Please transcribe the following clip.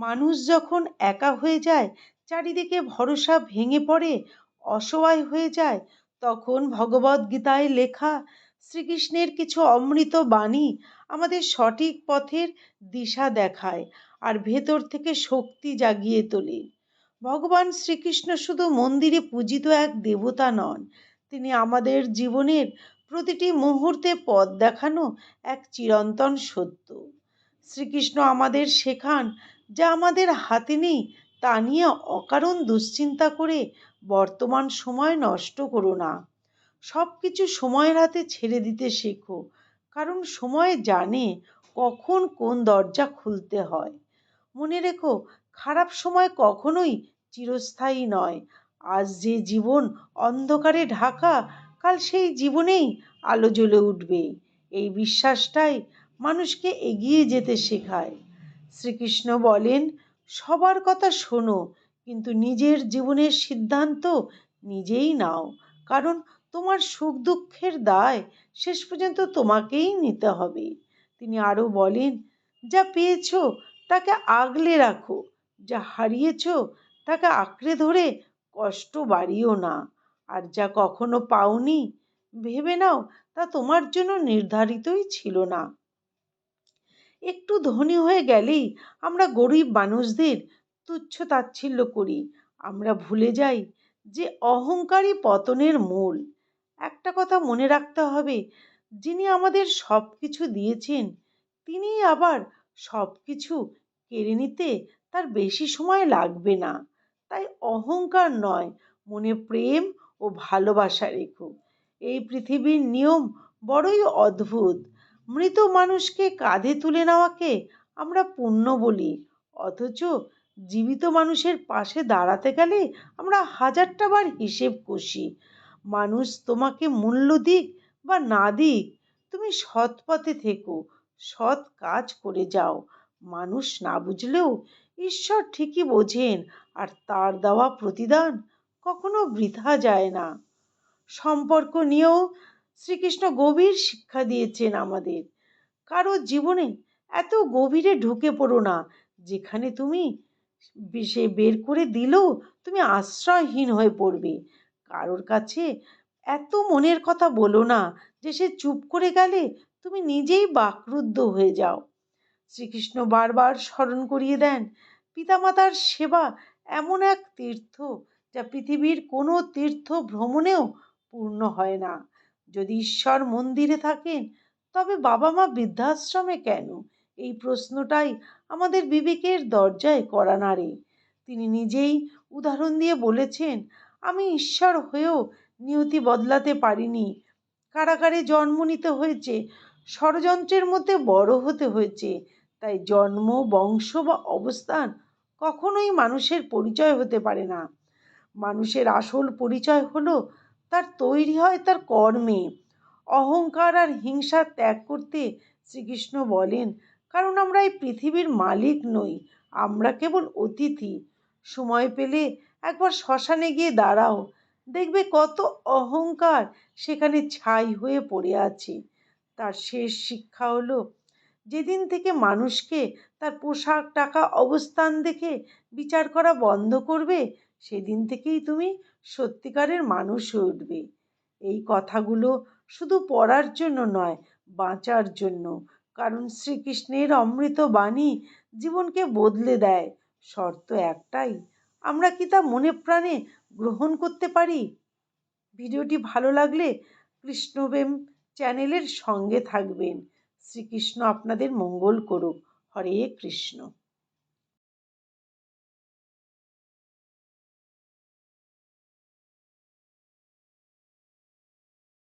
মানুষ যখন একা হয়ে যায়, চারিদিকে ভরসা ভেঙে পড়ে, অসহায় হয়ে যায়, তখন ভগবদ্গীতায় লেখা, শ্রীকৃষ্ণের কিছু অমৃত বাণী আমাদের সঠিক পথের দিশা দেখায় আর ভেতর থেকে শক্তি জাগিয়ে তোলে। ভগবান শ্রীকৃষ্ণ শুধু মন্দিরে পূজিত এক দেবতা নন, তিনি আমাদের জীবনের প্রতিটি মুহূর্তে পথ দেখানো এক চিরন্তন সত্য। শ্রীকৃষ্ণ আমাদের শেখান যা আমাদের হাতে নেই, তা নিয়ে অকারণ দুশ্চিন্তা করে বর্তমান সময় নষ্ট করো না। সব কিছু সময়ের হাতে ছেড়ে দিতে শেখো, কারণ সময় জানে কখন কোন দরজা খুলতে হয়। মনে রেখো, খারাপ সময় কখনোই চিরস্থায়ী নয়। আজ যে জীবন অন্ধকারে ঢাকা, কাল সেই জীবনেই আলো জ্বলে উঠবে। এই বিশ্বাসটাই মানুষকে এগিয়ে যেতে শেখায়। শ্রীকৃষ্ণ বলেন, সবার কথা শোনো, কিন্তু নিজের জীবনের সিদ্ধান্ত নিজেই নাও, কারণ তোমার সুখ দুঃখের দায় শেষ পর্যন্ত তোমাকেই নিতে হবে। তিনি আরও বলেন, যা পেয়েছ তাকে আগলে রাখো, যা হারিয়েছ তাকে আঁকড়ে ধরে কষ্ট বাড়িও না, আর যা কখনো পাওনি, ভেবে নাও তা তোমার জন্য নির্ধারিতই ছিল না। একটু ধনী হয়ে গেলেই আমরা গরিব মানুষদের তুচ্ছ তাচ্ছিল্য করি। আমরা ভুলে যাই যে অহংকারী পতনের মূল। একটা কথা মনে রাখতে হবে, যিনি আমাদের সব কিছু দিয়েছেন তিনি আবার সব কিছু কেড়ে নিতে তার বেশি সময় লাগবে না। তাই অহংকার নয়, মনে প্রেম ও ভালোবাসা রেখো। এই পৃথিবীর নিয়ম বড়ই অদ্ভুত। মৃত মানুষকে কাঁধে তুলে নেওয়াকে আমরা পুণ্য বলি। অথচ জীবিত মানুষের পাশে দাঁড়াতে গেলে আমরা হাজারটা বার হিসেব কষি। মানুষ তোমাকে মূল্য দিক বা না দিক, তুমি সৎ পথে থেকো, সৎ কাজ করে যাও। মানুষ না বুঝলেও ঈশ্বর ঠিকই বোঝেন, আর তার দেওয়া প্রতিদান কখনো বৃথা যায় না। সম্পর্ক নিয়েও শ্রীকৃষ্ণ গভীর শিক্ষা দিয়েছেন আমাদের। কারও জীবনে এত গভীরে ঢুকে পড়ো না, যেখানে তুমি সে বের করে দিলেও তুমি আশ্রয়হীন হয়ে পড়বে। কারোর কাছে এত মনের কথা বলো না, যে সে চুপ করে গেলে তুমি নিজেই বাকরুদ্ধ হয়ে যাও। শ্রীকৃষ্ণ বারবার স্মরণ করিয়ে দেন, পিতামাতার সেবা এমন এক তীর্থ যা পৃথিবীর কোনো তীর্থ ভ্রমণেও পূর্ণ হয় না। যদি ঈশ্বর মন্দিরে থাকেন, তবে বাবা মা বৃদ্ধাশ্রমে কেন? এই প্রশ্নটাই আমাদের বিবেকের দরজায় করা নাড়ে। তিনি নিজেই উদাহরণ দিয়ে বলেছেন, আমি ঈশ্বর হয়েও নিয়তি বদলাতে পারিনি। কারাগারে জন্ম নিতে হয়েছে, ষড়যন্ত্রের মধ্যে বড় হতে হয়েছে, তাই জন্ম, বংশ বা অবস্থান কখনোই মানুষের পরিচয় হতে পারে না। মানুষের আসল পরিচয় হলো তার তৈরি হয় তার কর্মে। অহংকার আর হিংসা ত্যাগ করতে শ্রীকৃষ্ণ বলেন, কারণ আমরা এই পৃথিবীর মালিক নই, আমরা কেবল অতিথি। সময় পেলে একবার শ্মশানে গিয়ে দাঁড়াও, দেখবে কত অহংকার সেখানে ছাই হয়ে পড়ে আছে। তার শেষ শিক্ষা হলো, যেদিন থেকে মানুষকে তার পোশাক, টাকা, অবস্থান দেখে বিচার করা বন্ধ করবে সেদিন থেকেই তুমি সত্যিকারের মানুষ হয়ে উঠবে। এই কথাগুলো শুধু পড়ার জন্য নয়, বাঁচার জন্য। কারণ শ্রীকৃষ্ণের অমৃত বাণী জীবনকে বদলে দেয়। শর্ত একটাই, আমরা কি তা মনে প্রাণে গ্রহণ করতে পারি? ভিডিওটি ভালো লাগলে কৃষ্ণপ্রেম চ্যানেলের সঙ্গে থাকবেন। শ্রীকৃষ্ণ আপনাদের মঙ্গল করুক। হরে কৃষ্ণ।